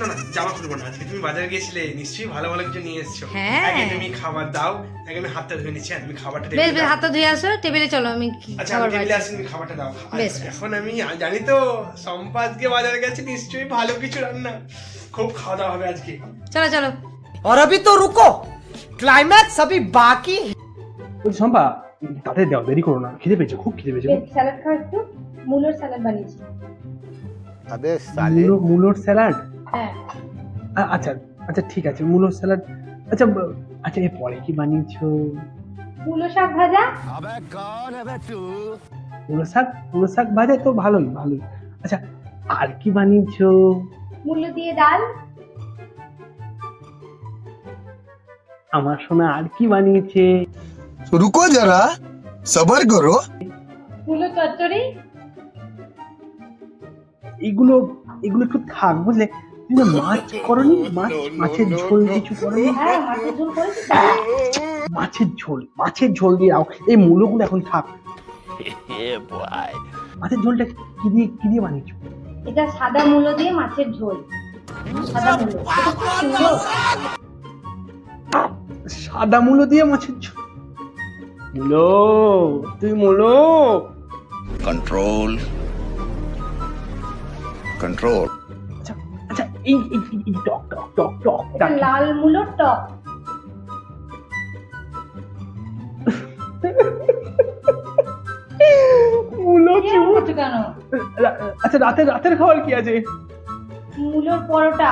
না না জামা খুলবো না আজকে তুমি বাজারে গেছিলে নিশ্চয়ই ভালো ভালো কিছু নিয়ে এসছো হ্যাঁ। আগে তুমি খাবার দাও আগে আমি হাতটা ধুয়ে নিচ্ছি আর তুমি খাবারটা বেশ টেবিলে বেশ দাও। হাতটা ধুয়ে আসো টেবিলে চলো আমি আচ্ছা খাবার আমি টেবিলে বাড়ছি আসি তুমি খাবারটা দাও আর বেশ, বেশ। এখন আমি জানি তো সম্পাদকে বাজারে গেছে নিশ্চয়ই ভালো কিছু রান্না খুব খাওয়া দাওয়া হবে আজকে চলো চলো और अभी तो रुको क्लाइमैक्स अभी बाकी है বলছি শম্পা তাতে দাও দেরি করো না খিদে পেয়েছে খুব খিদে পেয়েছে স্যালাড খাও একটু মুলোর স্যালাড বানিয়েছি মূলো মূলোর স্যালাড হ্যাঁ। আচ্ছা আচ্ছা ঠিক আছে মূলো স্যালাড। আচ্ছা আচ্ছা এর পরে কি বানিয়েছো? মূলো শাক ভাজা? মূলো শাক? মূলো শাক ভাজা তো ভালোই ভালোই। আচ্ছা আর কি বানিয়েছো? মূল্য দিয়ে ডাল। আমার সোনা আর কি বানিয়েছে? রুকো যারা সবার করো। মূল্য চচ্চড়ি। এগুলো এগুলো একটু থাক বুঝলে? মাছ করনি? মাছ হ্যাঁ, মাছের ঝোল কিছু করনি? মাছের ঝোল মাছের ঝোল দিয়ে দাও এই মুলোগুলো এখন থাক। মাছের ঝোলটা কি দিয়ে কি দিয়ে বানিয়েছো? এটা সাদা মুলো দিয়ে মাছের ঝোল। সাদা মুলো। দিয়ে মাছের ঝোল। মূলো তুই মূলো। কন্ট্রোল কন্ট্রোল এই টক টক টক টক লাল টক। মূলো কি কেন? আচ্ছা রাতের রাতের খাবার কি আছে? মুলোর পরোটা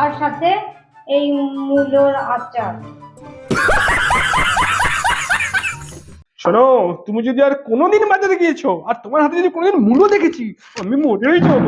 আর সাথে এই মুলোর আচার। শোনো তুমি যদি আর কোনোদিন বাজারে গিয়েছো আর তোমার হাতে যদি কোনোদিন মূলো দেখেছি আমি মরেই যাব।